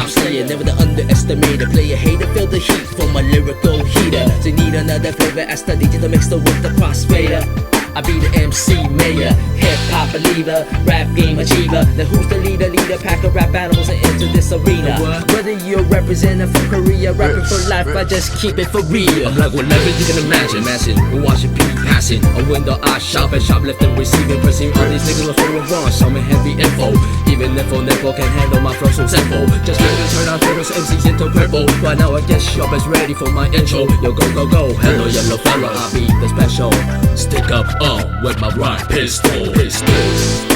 I be the bomb rhyme slayer, never the underestimated player. Hater, feel the heat from my lyrical heater. They need another flavor as the DJ mix the with the crossfader. I be the MC mayor, hip hop believer, rap game achiever. Then who's the leader? Leader, pack of rap animals into this arena. Whether you're representing from Korea, rapping for life, I just keep it for real. I'm like whatever you can imagine. Imagine watching people passing. A window I shop and shoplifting, receiving, pressing. All these niggas are full of wrong. Show me heavy info. Even info never can handle my flow so simple. Just ready to turn out famous MCs into purple. But now I guess y'all best ready for my intro. Yo, go, go, go. Hello, yellow fella. I'll be the special. Stick up, uh, with my rhyme pistol. Pistol.